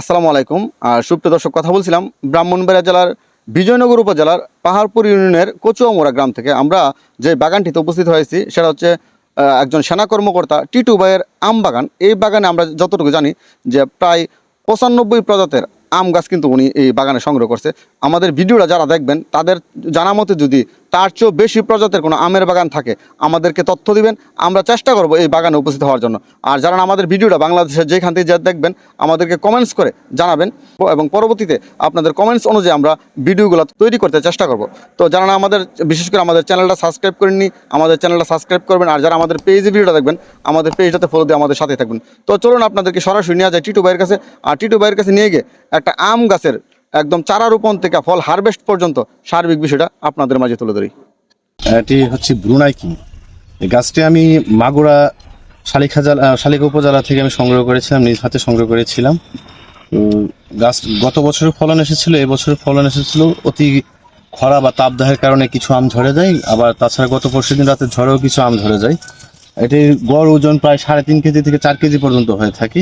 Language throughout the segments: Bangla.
আসসালামু আলাইকুম। আর সুপ্রিয় দর্শক, কথা বলছিলাম ব্রাহ্মণবাড়িয়া জেলার বিজয়নগর উপজেলার পাহাড়পুর ইউনিয়নের কচুয়ামোড়া গ্রাম থেকে। আমরা যে বাগানটিতে উপস্থিত হয়েছি, সেটা হচ্ছে একজন সেনা কর্মকর্তা টিটু ভাইয়ের আম বাগান। এই বাগানে আমরা যতটুকু জানি যে প্রায় পঁচানব্বই প্রজাতের আম গাছ কিন্তু উনি এই বাগানে সংগ্রহ করছে। আমাদের ভিডিওটা যারা দেখবেন, তাদের জানা মতে যদি তার চেয়েও বেশি প্রজাতির কোনো আমের বাগান থাকে। আমাদেরকে তথ্য দিবেন, আমরা চেষ্টা করব এই বাগানে উপস্থিত হওয়ার জন্য। আর যারা আমাদের ভিডিওটা বাংলাদেশের যেখান থেকে যা দেখবেন, আমাদেরকে কমেন্টস করে জানাবেন এবং পরবর্তীতে আপনাদের কমেন্টস অনুযায়ী আমরা ভিডিওগুলো তৈরি করতে চেষ্টা করব। তো যারা আমাদের, বিশেষ করে আমাদের চ্যানেলটা সাবস্ক্রাইব করেননি, আমাদের চ্যানেলটা সাবস্ক্রাইব করবেন, আর যারা আমাদের পেজে ভিডিওটা দেখবেন, আমাদের পেজটাতে ফলো দিয়ে আমাদের সাথে থাকবেন। তো চলুন আপনাদেরকে সরাসরি নিয়ে যায় টিটু ভাইয়ের কাছে। আর টিটু ভাইয়ের কাছে নিয়ে গিয়ে একটা আম গাছের একদম চারা রোপণ থেকে ফল হারভেস্ট পর্যন্ত সার্বিক বিষয়টা আপনাদের মাঝে তুলে ধরি। এটি হচ্ছে ব্রুনাই কিং এই গাছটি আমি মাগুরা শালিখা জেলা আহ, শালিকা উপজেলা থেকে আমি সংগ্রহ করেছিলাম নিজ হাতে সংগ্রহ করেছিলাম। গাছ গত বছরের ফলন এসেছিল এবছরের ফলন এসেছিল অতি খরা বা তাপদাহের কারণে কিছু আম ঝরে যায় আবার তাছাড়া গত পরশু দিন রাতে ঝড়েও কিছু আম ঝরে যায়। এটির গড় ওজন প্রায় সাড়ে তিন কেজি থেকে চার কেজি পর্যন্ত হয়ে থাকে।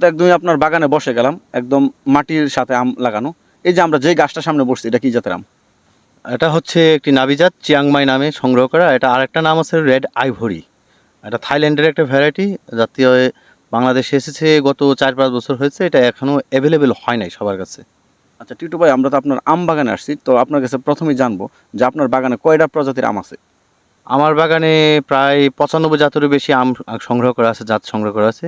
তো একদমই আপনার বাগানে বসে গেলাম একদম মাটির সাথে আম লাগানো। এই যে আমরা যে গাছটা সামনে বসছি এটা কি জাতের আম? এটা হচ্ছে একটি নাবিজাত চিয়াংমাই নামে সংগ্রহ করা। এটা আরেকটা নাম আছে রেড আইভরি। এটা থাইল্যান্ডের একটা ভ্যারাইটি জাতীয় বাংলাদেশে এসেছে গত চার পাঁচ বছর হয়েছে। এটা এখনও অ্যাভেলেবেল হয় নাই সবার কাছে। আচ্ছা টিটু ভাই আমরা তো আপনার আম বাগানে আসছি তো আপনার কাছে প্রথমেই জানব যে আপনার বাগানে কয়টা প্রজাতির আম আছে? আমার বাগানে প্রায় পঁচানব্বই জাতেরও বেশি আম সংগ্রহ করা আছে জাত সংগ্রহ করা আছে।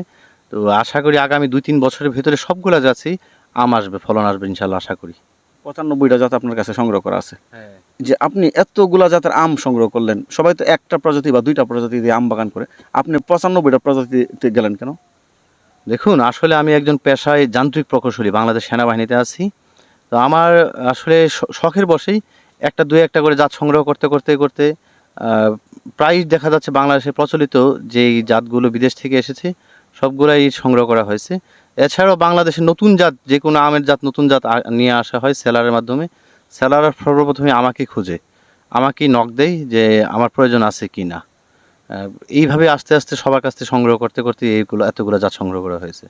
তো আশা করি আগামী দুই তিন বছরের ভিতরে সবগুলা জাতই আম আসবে ফলন আসবে ইনশাল্লাহ আশা করি। পঁচানব্বইটা জাত আপনার কাছে সংগ্রহ করা আছে। যে আপনি এতগুলা জাতের আম সংগ্রহ করলেন সবাই তো একটা প্রজাতি বা দুইটা প্রজাতি দিয়ে আম বাগান করে আপনি পঁচানব্বইটা প্রজাতিতে গেলেন কেন? দেখুন আসলে আমি একজন পেশায় যান্ত্রিক প্রকৌশলী বাংলাদেশ সেনাবাহিনীতে আছি। তো আমার আসলে শখের বসেই একটা দুই একটা করে জাত সংগ্রহ করতে করতে করতে প্রায় দেখা যাচ্ছে বাংলাদেশে প্রচলিত যেই জাতগুলো বিদেশ থেকে এসেছে সবগুলাই সংগ্রহ করা হয়েছে। এছাড়াও বাংলাদেশের নতুন জাত যে কোনো আমের জাত নতুন জাত নিয়ে আসা হয় সেলারের মাধ্যমে। সেলার সর্বপ্রথমে আমাকে খুঁজে। আমাকেই নক দেয় যে আমার প্রয়োজন আছে কি না এইভাবে আস্তে আস্তে সবার কাছ থেকে সংগ্রহ করতে করতে এইগুলো এতগুলো জাত সংগ্রহ করা হয়েছে।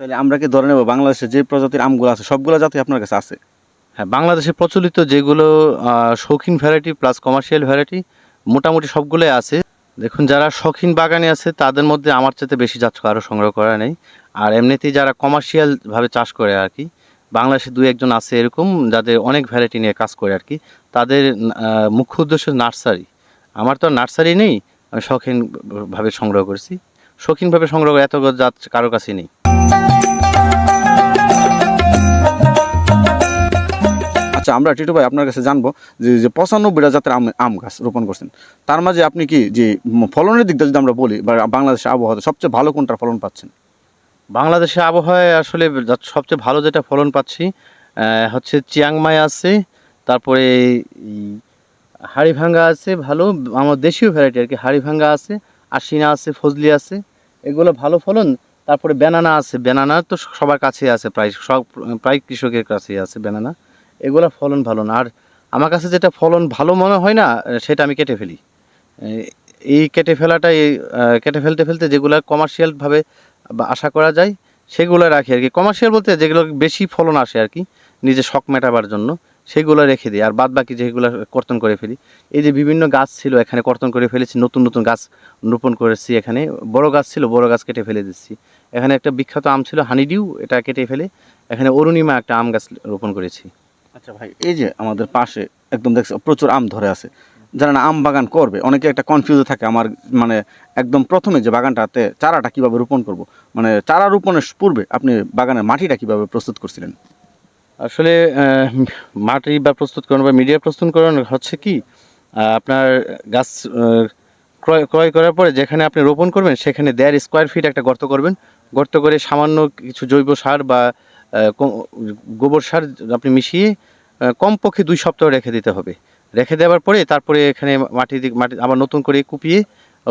তাহলে আমরা কি ধরে নেব বাংলাদেশে যে প্রজাতির আমগুলো আছে সবগুলো জাতি আপনার কাছে আছে? হ্যাঁ বাংলাদেশে প্রচলিত যেগুলো শৌখিন ভ্যারাইটি প্লাস কমার্শিয়াল ভ্যারাইটি মোটামুটি সবগুলোই আছে। দেখুন, যারা শখিন বাগানে আছে, তাদের মধ্যে আমার চাইতে বেশি জাত আরও সংগ্রহ করা নেই। আর এমনিতেই যারা কমার্শিয়ালভাবে চাষ করে আর কি, বাংলাদেশে দু একজন আছে এরকম, যাদের অনেক ভ্যারাইটি নিয়ে কাজ করে আর কি, তাদের মুখ্য উদ্দেশ্য নার্সারি। আমার তো নার্সারি নেই, আমি শখিনভাবে সংগ্রহ করেছি। শৌখিনভাবে সংগ্রহ এত জাত কারও কাছে নেই। আচ্ছা আমরা টিটু ভাই আপনার কাছে জানব যে যে পঁচানব্বইটা জাতের আম আম গাছ রোপণ করছেন। তার মাঝে আপনি কি যে ফলনের দিকটা যদি আমরা বলি, বা বাংলাদেশের আবহাওয়াতে সবচেয়ে ভালো কোনটার ফলন পাচ্ছেন? বাংলাদেশের আবহাওয়ায় আসলে সবচেয়ে ভালো যেটা ফলন পাচ্ছি হচ্ছে চিয়াংমাই আছে, তারপরে এই হাড়িভাঙ্গা আছে ভালো, আমার দেশীয় ভ্যারাইটি আর কি হাড়ি ভাঙ্গা আছে আশিনা আছে, ফজলি আছে, এগুলো ভালো ফলন। তারপরে বেনানা আছে, বেনানা তো সবার কাছে আছে, প্রায় সব প্রায় কৃষকের কাছেই আছে বেনানা। এগুলো ফলন ভালো না। আর আমার কাছে যেটা ফলন ভালো মনে হয় না সেটা আমি কেটে ফেলি। এই- কেটে ফেলাটা এই কেটে ফেলতে ফেলতে যেগুলো কমার্শিয়ালভাবে আশা করা যায়, সেগুলো রাখি আর কি কমার্শিয়াল বলতে যেগুলো বেশি ফলন আসে আর কি নিজে শখ মেটাবার জন্য, সেগুলো রেখে দিই। আর বাদ বাকি যেগুলো কর্তন করে ফেলি, এই যে বিভিন্ন গাছ ছিল, এখানে কর্তন করে ফেলেছি, নতুন নতুন গাছ রোপণ করেছি এখানে। বড় গাছ ছিল, বড় গাছ কেটে ফেলে দিচ্ছি। এখানে একটা বিখ্যাত আম ছিল, হানিডিউ, এটা কেটে ফেলে, এখানে অরুণিমা একটা আম গাছ রোপণ করেছি। আচ্ছা ভাই, এই যে আমাদের পাশে একদম দেখছ, প্রচুর আম ধরে আছে। যারা না, আম বাগান করবে। অনেকে একটা কনফিউজে থাকে আমার মানে একদম প্রথমে যে বাগানটাতে চারাটা কীভাবে রোপণ করব। মানে চারা রোপণের পূর্বে আপনি বাগানের মাটিটা কীভাবে প্রস্তুত করছিলেন? আসলে মাটি বা প্রস্তুতকরণ বা মিডিয়া প্রস্তুত প্রস্তুতকরণ হচ্ছে কি আপনার গাছ ক্রয় ক্রয় করার পরে যেখানে আপনি রোপণ করবেন, সেখানে দেড় স্কোয়ার ফিট একটা গর্ত করবেন। গর্ত করে সামান্য কিছু জৈব সার বা গোবর সার আপনি মিশিয়ে কমপক্ষে দুই সপ্তাহ রেখে দিতে হবে। রেখে দেওয়ার পরে তারপরে এখানে মাটি মাটি আবার নতুন করে কুপিয়ে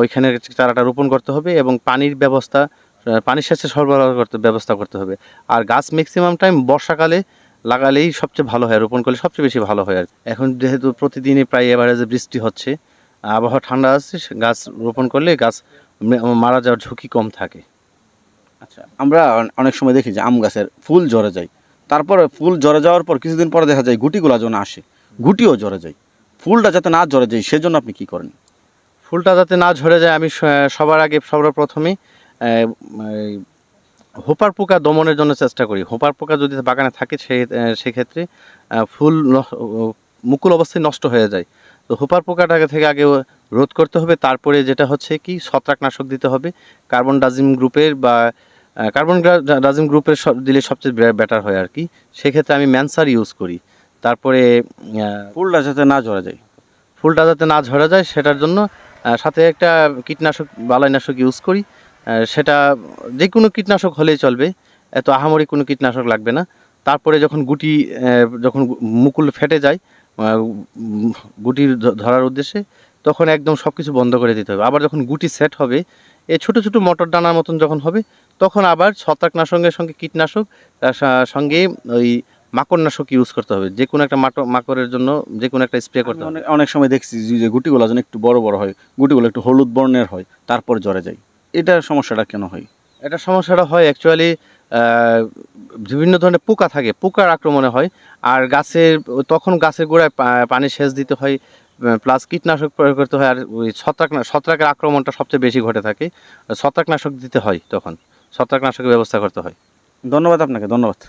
ওইখানে চারাটা রোপণ করতে হবে এবং পানির ব্যবস্থা পানির সেচের সরবরাহ করতে, ব্যবস্থা করতে হবে। আর গাছ ম্যাক্সিমাম টাইম বর্ষাকালে লাগালেই সবচেয়ে ভালো হয়, রোপণ করলে সবচেয়ে বেশি ভালো হয় আর এখন যেহেতু প্রতিদিনই প্রায় এভারেজে বৃষ্টি হচ্ছে, আবহাওয়া ঠান্ডা আছে, গাছ রোপণ করলে গাছ মারা যাওয়ার ঝুঁকি কম থাকে। আচ্ছা। আমরা অনেক সময় দেখি যে আম গাছের ফুল ঝরে যায়। তারপরে ফুল ঝরে যাওয়ার পর কিছুদিন পরে দেখা যায় গুটিগুলো যেন আসে গুটিও ঝরে যায়। ফুলটা যাতে না ঝরে যায় সেজন্য আপনি কি করেন? ফুলটা যাতে না ঝরে যায় আমি সবার আগে আহ, হোপার পোকা দমনের জন্য চেষ্টা করি। হোপার পোকা যদি বাগানে থাকে সেই সেক্ষেত্রে ফুল মুকুল অবস্থায় নষ্ট হয়ে যায়। তো হোপার পোকাটাকে থেকে আগে রোধ করতে হবে। তারপরে যেটা হচ্ছে কি ছত্রাকনাশক দিতে হবে। কার্বন ডাজিম গ্রুপের বা কার্বন ডাজিম গ্রুপের সব- দিলে সবচেয়ে বেটার হয় আর কি। সেক্ষেত্রে আমি ম্যানসার ইউজ করি। তারপরে ফুলটা যাতে না ঝরা যায়। ফুলটা যাতে না ঝরা যায় সেটার জন্য সাথে একটা কীটনাশক বালাইনাশক ইউজ করি। সেটা যে কোনো কীটনাশক হলেই চলবে। এত আহামরি কোনো কীটনাশক লাগবে না। তারপরে যখন গুটি যখন মুকুল ফেটে যায় গুটি ধরার উদ্দেশ্যে তখন একদম সব কিছু বন্ধ করে দিতে হবে। আবার যখন গুটি সেট হবে, এই ছোটো ছোটো মটর ডানার মতন যখন হবে, তখন আবার ছত্রাকনাশকের সঙ্গে কীটনাশক, তার সঙ্গে ওই মাকড়নাশক ইউজ করতে হবে। যে কোনো একটা মাকড়ের জন্য যে কোনো একটা স্প্রে করতে হবে। অনেক সময় দেখছি যে গুটিগুলো যেন একটু বড় বড় হয়, গুটিগুলো একটু হলুদ বর্ণের হয়, তারপর জ্বরে যায়। এটা সমস্যাটা কেন হয়? এটা সমস্যাটা হয় অ্যাকচুয়ালি বিভিন্ন ধরনের পোকা থাকে, পোকার আক্রমণে হয়। আর গাছের, তখন গাছের গোড়ায় পানি সেচ দিতে হয় প্লাস কীটনাশক প্রয়োগ করতে হয়, আর ওই ছত্রাক, ছত্রাকের আক্রমণটা সবচেয়ে বেশি ঘটে থাকে। ছত্রাকনাশক দিতে হয় তখন, ছত্রাকনাশকের ব্যবস্থা করতে হয়। ধন্যবাদ আপনাকে, ধন্যবাদ।